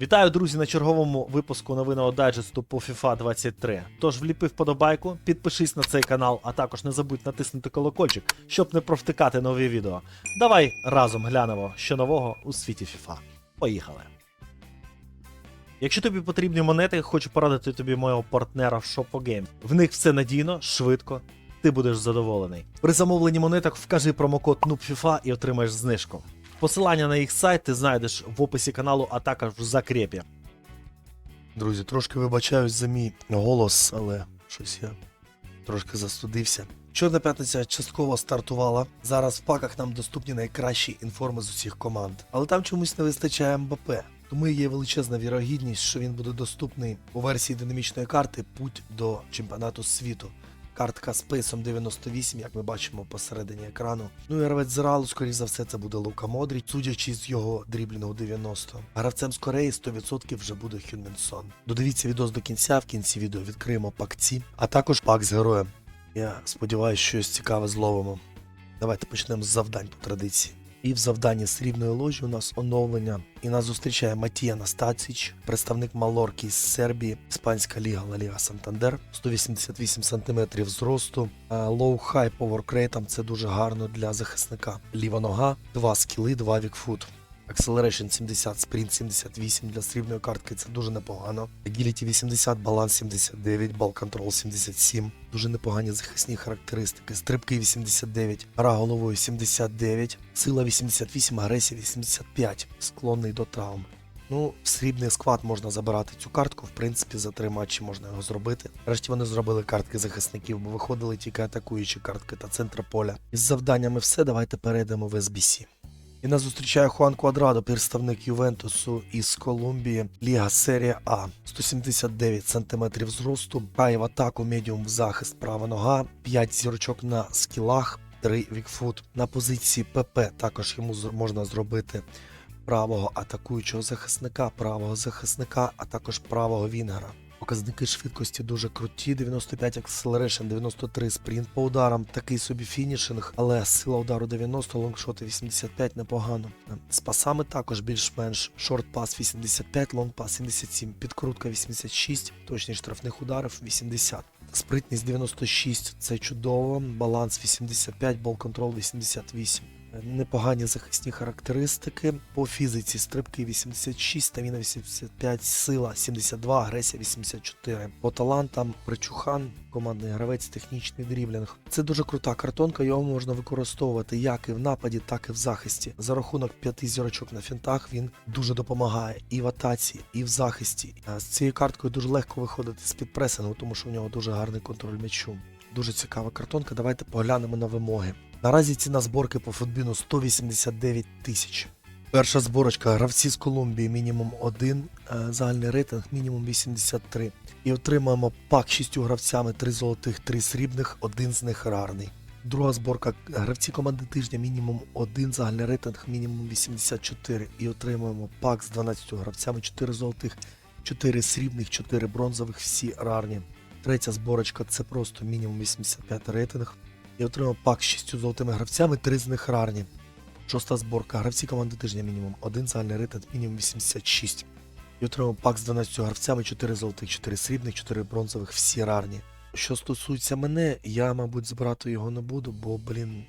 Вітаю, друзі, на черговому випуску новинного дайджесту по FIFA 23. Тож вліпи вподобайку, підпишись на цей канал, а також не забудь натиснути колокольчик, щоб не провтикати нові відео. Давай разом глянемо, що нового у світі FIFA. Поїхали! Якщо тобі потрібні монети, хочу порадити тобі мого партнера в Shoppo В них все надійно, швидко, ти будеш задоволений. При замовленні монеток вкажи промокод NUBFIFA і отримаєш знижку. Посилання на їх сайт ти знайдеш в описі каналу, а також в закрепі. Друзі, трошки вибачаюсь за мій голос, але щось я трошки застудився. Чорна п'ятниця частково стартувала. Зараз в паках нам доступні найкращі інформи з усіх команд. Але там чомусь не вистачає МБП. Тому є величезна вірогідність, що він буде доступний у версії динамічної карти Путь до чемпіонату світу. Картка з пейсом 98, як ми бачимо посередині екрану. Ну і гравець з Реалу, скоріш за все, це буде Лука Модріч, судячи з його дріблінгу 90. Гравцем з Кореї 100% вже буде Хюнменсон. Додивіться відос до кінця, в кінці відео відкриємо пак ці, а також пак з героєм. Я сподіваюся, щось цікаве зловимо. Давайте почнемо з завдань по традиції. І в завданні срібної ложі у нас оновлення. І нас зустрічає Матія Настаціч, представник Малорки з Сербії, Іспанська ліга Ла Ліга Сантандер, 188 см зросту, лоу-хай по воркрейтам це дуже гарно для захисника. Ліва нога, два скіли, два вікфут. Acceleration 70, Sprint 78 для срібної картки це дуже непогано. Agility 80, баланс 79, Ball Control 77. Дуже непогані захисні характеристики. Стрибки 89, гра головою 79, сила 88, агресія 85, склонний до травм. Ну, в срібний склад можна забирати цю картку. В принципі, за три матчі можна його зробити. Врешті вони зробили картки захисників, бо виходили тільки атакуючі картки та центр поля. Із завданнями все. Давайте перейдемо в SBC. І нас зустрічає Хуан Квадрадо, представник Ювентусу із Колумбії, Ліга Серія А, 179 см зросту, грає в атаку, медіум в захист, права нога, 5 зірочок на скілах, 3 вікфут. На позиції ПП також йому можна зробити правого атакуючого захисника, правого захисника, а також правого вінгера. Показники швидкості дуже круті. 95 acceleration, 93 спринт по ударам, такий собі фінішинг, але сила удару 90, лонгшоти 85 непогано. З пасами також більш-менш шорт пас 85, лонг пас 77, підкрутка 86, точність штрафних ударів 80. Спритність 96 це чудово, баланс 85, бол контрол 88. Непогані захисні характеристики. По фізиці стрибки 86, стаміна 85, сила 72, агресія 84. По талантам причухан, командний гравець, технічний дріблінг. Це дуже крута картонка, його можна використовувати як і в нападі, так і в захисті. За рахунок п'яти зірочок на фінтах він дуже допомагає і в атаці, і в захисті. З цією карткою дуже легко виходити з під пресингу, тому що в нього дуже гарний контроль м'ячу. Дуже цікава картонка. Давайте поглянемо на вимоги. Наразі ціна зборки по футбіну 189 тисяч. Перша зборочка гравці з Колумбії мінімум 1, загальний рейтинг мінімум 83. І отримаємо пак з 6 гравцями 3 золотих, 3 срібних, один з них рарний. Друга зборка гравці команди тижня мінімум 1, загальний рейтинг мінімум 84. І отримуємо пак з 12 гравцями 4 золотих, 4 срібних, 4 бронзових, всі рарні. Третя зборочка це просто мінімум 85 рейтинг. І отримав пак з 6 золотими гравцями, 3 з них рарні. Шоста зборка. Гравці команди тижня мінімум. Один загальний рейтинг мінімум 86. І отримав пак з 12 гравцями, 4 золотих, 4 срібних, 4 бронзових, всі рарні. Що стосується мене, я, мабуть, збирати його не буду, бо, блін,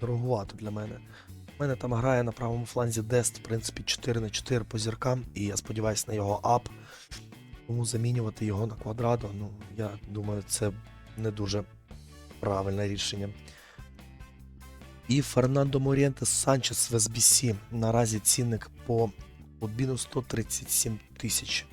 дороговато для мене. У мене там грає на правому фланзі Дест, в принципі, 4 на 4 по зіркам, і я сподіваюся на його ап. Тому замінювати його на квадрадо, ну, я думаю, це не дуже правильне рішення. І Фернандо Морієнте Санчес в SBC. Наразі цінник по Отбіну 137 тисяч.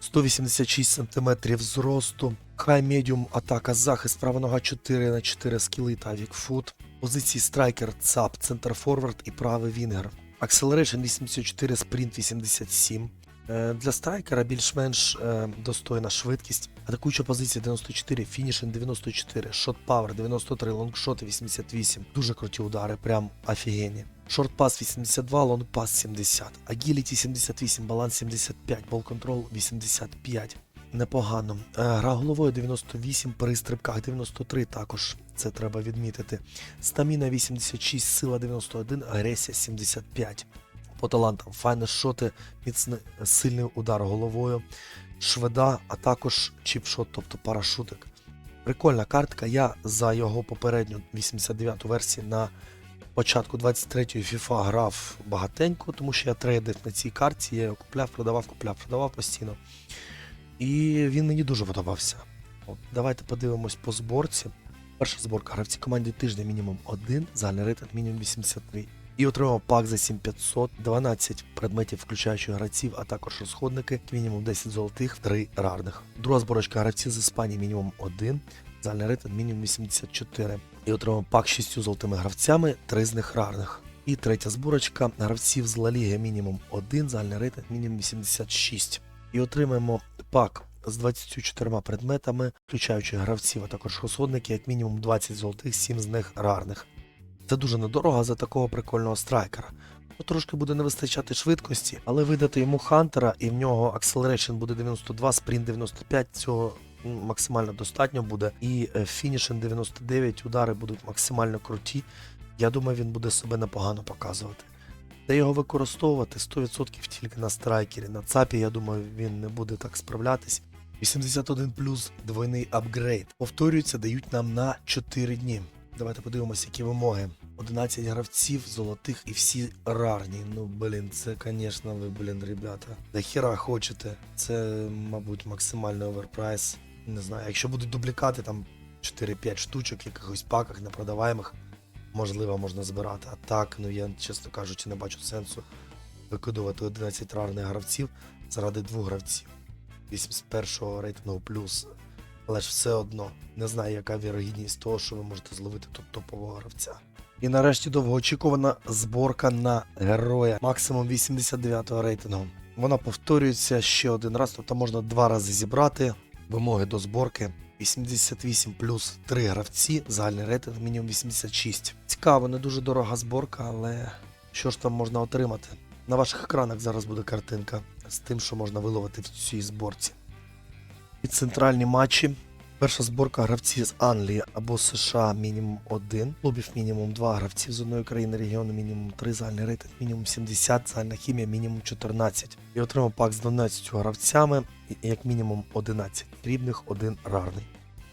186 см зросту. Хай медіум атака захист, права нога 4 на 4 скіли та вікфут. Позиції страйкер, ЦАП, центр форвард і правий вінгер. Acceleration 84, спринт 87. Е, Для страйкера більш-менш е, достойна швидкість. Атакуюча позиція 94, фінішинг 94, шот павер 93, лонгшоти 88. Дуже круті удари, прям офігенні. Шорт пас 82, лонг пас 70. Агіліті 78, баланс 75, бол контрол 85. Непогано. Е, Гра головою 98, при стрибках 93 також. Це треба відмітити. Стаміна 86, сила 91, агресія 75. По талантам. Файне шоти, міцний сильний удар головою, шведа, а також чіпшот, тобто парашутик. Прикольна картка. Я за його попередню 89-ту версію на початку 23-ї FIFA грав багатенько, тому що я трейдив на цій картці, я його купляв, продавав, купляв, продавав постійно. І він мені дуже подобався. От, давайте подивимось по зборці. Перша зборка гравці команді тижня мінімум 1, загальний рейтинг мінімум 83. І отримав пак за 7500, 12 предметів, включаючи гравців, а також розходники, мінімум 10 золотих, 3 рарних. Друга зборочка гравців з Іспанії мінімум 1, загальний рейтинг мінімум 84. І отримав пак з 6 золотими гравцями, 3 з них рарних. І третя зборочка гравців з Ла Ліги мінімум 1, загальний рейтинг мінімум 86. І отримаємо пак з 24 предметами, включаючи гравців, а також розходники, як мінімум 20 золотих, 7 з них рарних. Це дуже недорого за такого прикольного страйкера. Ну, трошки буде не вистачати швидкості, але видати йому Хантера і в нього Acceleration буде 92, спринт 95, цього максимально достатньо буде. І е, фінішен 99, удари будуть максимально круті. Я думаю, він буде себе непогано показувати. Де його використовувати 100% тільки на страйкері. На ЦАПі, я думаю, він не буде так справлятись. 81 плюс двойний апгрейд. Повторюється, дають нам на 4 дні. Давайте подивимося, які вимоги. 11 гравців, золотих і всі рарні. Ну, блін, це, звісно, ви, блін, ребята. Да хіра хочете. Це, мабуть, максимальний оверпрайс. Не знаю, якщо будуть дублікати, там 4-5 штучок в якихось паках непродаваємих, можливо, можна збирати. А так, ну я, чесно кажучи, не бачу сенсу викидувати 11 рарних гравців заради двох гравців. 81-го рейтингу плюс. Але ж все одно не знаю, яка вірогідність того, що ви можете зловити тут топового гравця. І нарешті довгоочікувана зборка на героя максимум 89-го рейтингу. Вона повторюється ще один раз, тобто можна два рази зібрати вимоги до зборки. 88 плюс 3 гравці, загальний рейтинг мінімум 86. Цікаво, не дуже дорога зборка, але що ж там можна отримати? На ваших екранах зараз буде картинка з тим, що можна виловити в цій зборці. І центральні матчі. Перша зборка гравців з Англії або США мінімум 1, клубів мінімум 2, гравців з одної країни регіону мінімум 3, загальний рейтинг мінімум 70, загальна хімія мінімум 14. І отримав пак з 12 гравцями, як мінімум 11 рівних, 1 рарний.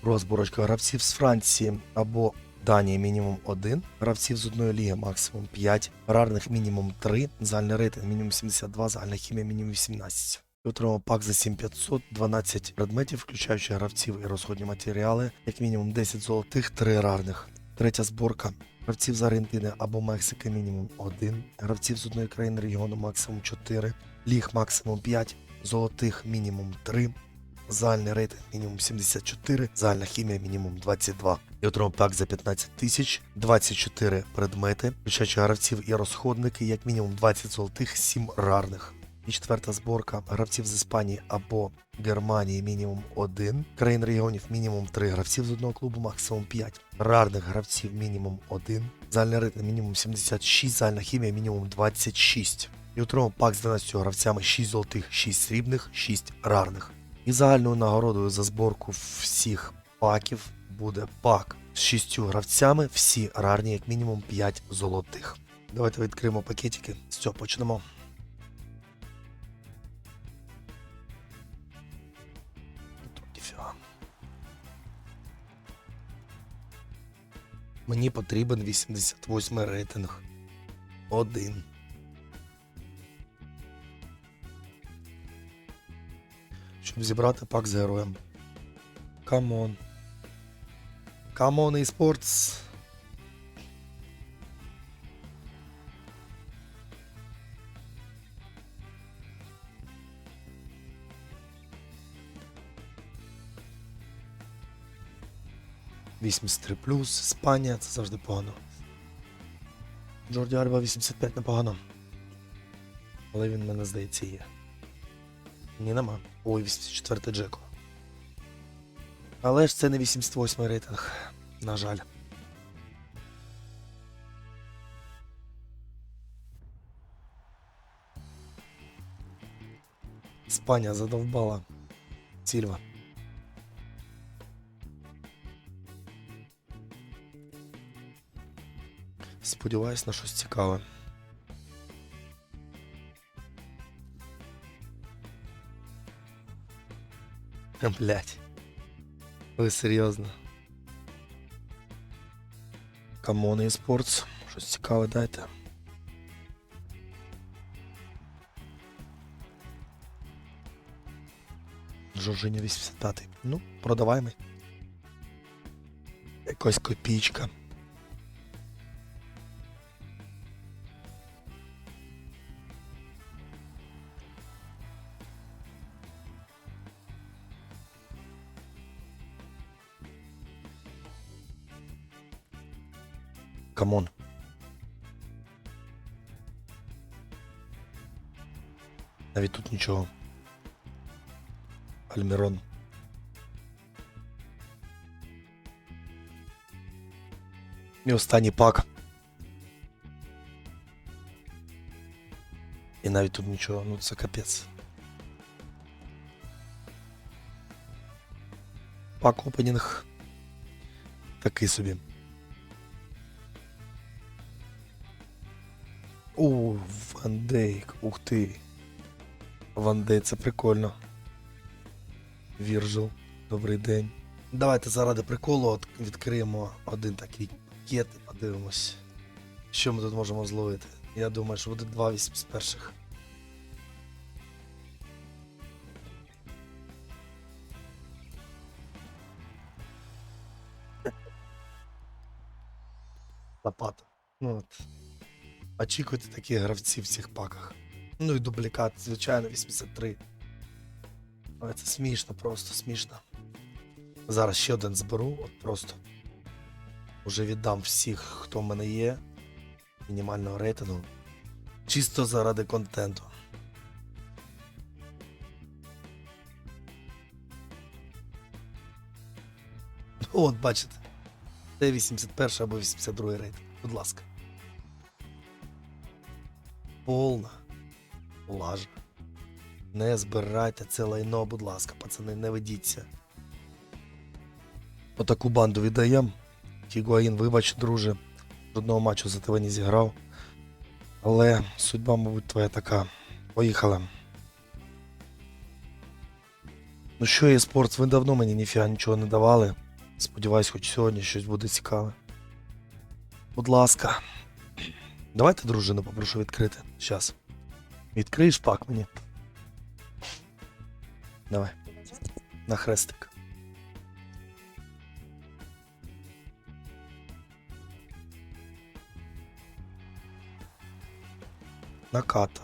Розборочка гравців з Франції або Данії мінімум 1, гравців з одної ліги максимум 5, рарних мінімум 3, загальний рейтинг мінімум 72, загальна хімія мінімум 18. І Отримав пак за 7500, 12 предметів, включаючи гравців і розходні матеріали, як мінімум 10 золотих, 3 рарних. Третя зборка. Гравців з Аргентини або Мексики мінімум 1, гравців з одної країни регіону максимум 4, ліг максимум 5, золотих мінімум 3, загальний рейтинг мінімум 74, загальна хімія мінімум 22. І отримав пак за 15 тисяч, 24 предмети, включаючи гравців і розходники, як мінімум 20 золотих, 7 рарних. І четверта зборка гравців з Іспанії або Германії мінімум 1, країн регіонів мінімум 3 гравців з одного клубу, максимум 5, рарних гравців мінімум 1, загальний рейтинг мінімум 76, загальна хімія мінімум 26. І отримав пак з 12 гравцями 6 золотих, 6 срібних, 6 рарних. І загальною нагородою за зборку всіх паків буде пак з 6 гравцями, всі рарні, як мінімум 5 золотих. Давайте відкриємо пакетики. З цього. Мені потрібен 88 рейтинг. Один. Щоб зібрати пак з героєм. Камон. Камон і спортс. 83+, Іспанія, це завжди погано. Джорді Альба 85 непогано. Але він мене здається є. Ні, нема. Ой, 84 Джеко. Але ж це не 88 рейтинг. На жаль. Іспанія задовбала. Сільва. Сподіваюсь на щось цікаве. Блять. Ви серйозно. Камон спортс. Щось цікаве дайте. Жоржиня 85. Ну, продавай ми. Якась копійка. Камон. Навіть тут нічого. Альмірон. І останній пак. І навіть тут нічого, ну це капець. Пак опенінг. Такий собі. О, Ван Дейк, ух ти. Ван Дейк, це прикольно. Віржил, добрий день. Давайте заради приколу відкриємо один такий пакет і подивимось, що ми тут можемо зловити. Я думаю, що буде два вісім з перших. Лопата. Ну от. Очікуйте такі гравці в цих паках. Ну і дублікат, звичайно, 83. Але це смішно, просто смішно. Зараз ще один зберу, от просто. Уже віддам всіх, хто в мене є. Мінімального рейтингу. Чисто заради контенту. От, бачите. Це 81 або 82 рейтинг. Будь ласка. Повна лажа. Не збирайте це лайно, будь ласка, пацани, не ведіться. Отаку банду віддаємо. Тігуаїн, вибач, друже. Жодного матчу за тебе не зіграв. Але судьба, мабуть, твоя така. Поїхали. Ну що є спорт, ви давно мені ніфіга нічого не давали. Сподіваюсь, хоч сьогодні щось буде цікаве. Будь ласка. Давайте дружину попрошу відкрити. Щас. Відкриєш пак мені. Давай. На хрестик. Наката.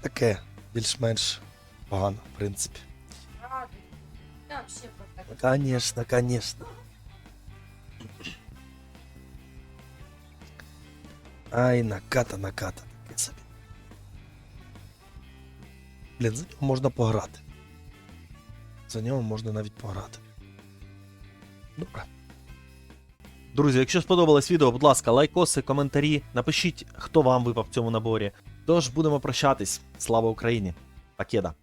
Таке, більш-менш погано, в принципі. Радует. Я Ай, наката, наката. Собі. Блін, за нього можна пограти. За нього можна навіть пограти. Добре. Друзі, якщо сподобалось відео, будь ласка, лайкоси, коментарі, напишіть, хто вам випав в цьому наборі. Тож будемо прощатись. Слава Україні! Пакеда!